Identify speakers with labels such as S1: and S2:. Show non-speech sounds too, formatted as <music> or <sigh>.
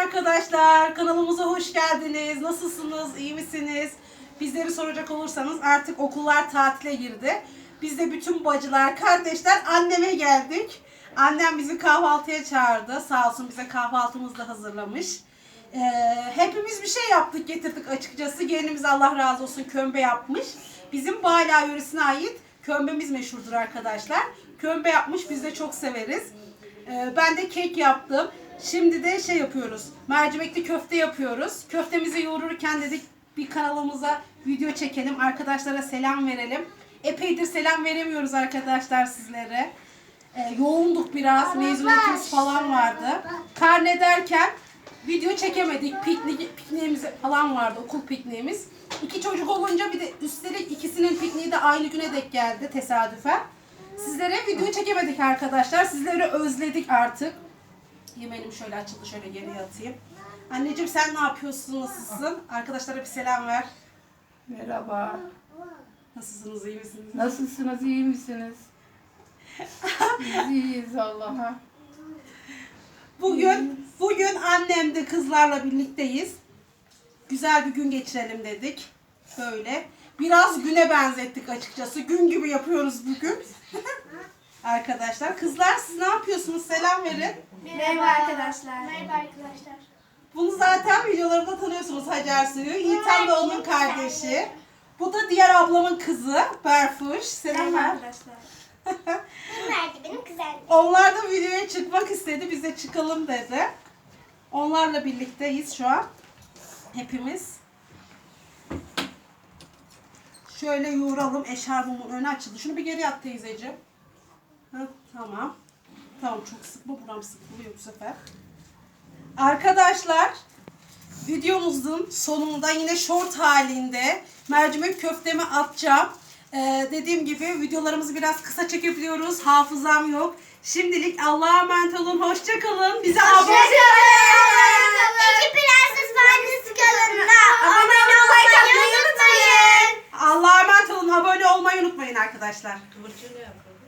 S1: arkadaşlar. Kanalımıza hoş geldiniz. Nasılsınız? İyi misiniz? Bizleri soracak olursanız artık okullar tatile girdi. Biz de bütün bacılar, kardeşler anneme geldik. Annem bizi kahvaltıya çağırdı. Sağ olsun bize kahvaltımızı da hazırlamış. Ee, hepimiz bir şey yaptık getirdik açıkçası. Gelinimiz Allah razı olsun kömbe yapmış. Bizim Bala yöresine ait kömbemiz meşhurdur arkadaşlar. Kömbe yapmış biz de çok severiz. Ee, ben de kek yaptım. Şimdi de şey yapıyoruz. Mercimekli köfte yapıyoruz. Köftemizi yoğururken dedik bir kanalımıza video çekelim. Arkadaşlara selam verelim. Epeydir selam veremiyoruz arkadaşlar sizlere. Ee, yoğunduk biraz. Mezuniyetimiz falan vardı. Karne derken video çekemedik. Piknik, pikniğimiz falan vardı. Okul pikniğimiz. İki çocuk olunca bir de üstelik ikisinin pikniği de aynı güne denk geldi tesadüfen. Sizlere video çekemedik arkadaşlar. Sizleri özledik artık. Yemeğim şöyle açıldı. Şöyle geriye atayım. Anneciğim sen ne yapıyorsun? Nasılsın? Arkadaşlara bir selam ver.
S2: Merhaba.
S1: Nasılsınız? iyi misiniz?
S2: Nasılsınız? iyi misiniz? Biz iyiyiz Allah'a.
S1: Bugün bugün annem de kızlarla birlikteyiz. Güzel bir gün geçirelim dedik. Böyle. Biraz güne benzettik açıkçası. Gün gibi yapıyoruz bugün. Arkadaşlar. Kızlar siz ne yapıyorsunuz? Selam verin.
S3: Merhaba arkadaşlar. Merhaba arkadaşlar.
S1: Bunu zaten videolarımda tanıyorsunuz Hacer Suyu. Yiğitan da onun kardeşi. Bu da diğer ablamın kızı Berfuş. Selam ver.
S3: arkadaşlar. <laughs>
S4: Bunlar da benim kuzenim.
S1: Onlar da videoya çıkmak istedi. Biz de çıkalım dedi. Onlarla birlikteyiz şu an. Hepimiz. Şöyle yoğuralım. Eşarbımın önü açıldı. Şunu bir geri at teyzeciğim. Heh, tamam. Tamam çok sıkma. Buram sıkılıyor bu sefer. Arkadaşlar videomuzun sonunda yine short halinde mercimek köftemi atacağım. Ee, dediğim gibi videolarımızı biraz kısa çekebiliyoruz. Hafızam yok. Şimdilik Allah'a emanet olun. Hoşça kalın. Bize abone
S4: İki prenses Fandisi kanalına abone olmayı unutmayın.
S1: Allah'a emanet olun. Abone olmayı unutmayın arkadaşlar. Kıvırcığı yapalım.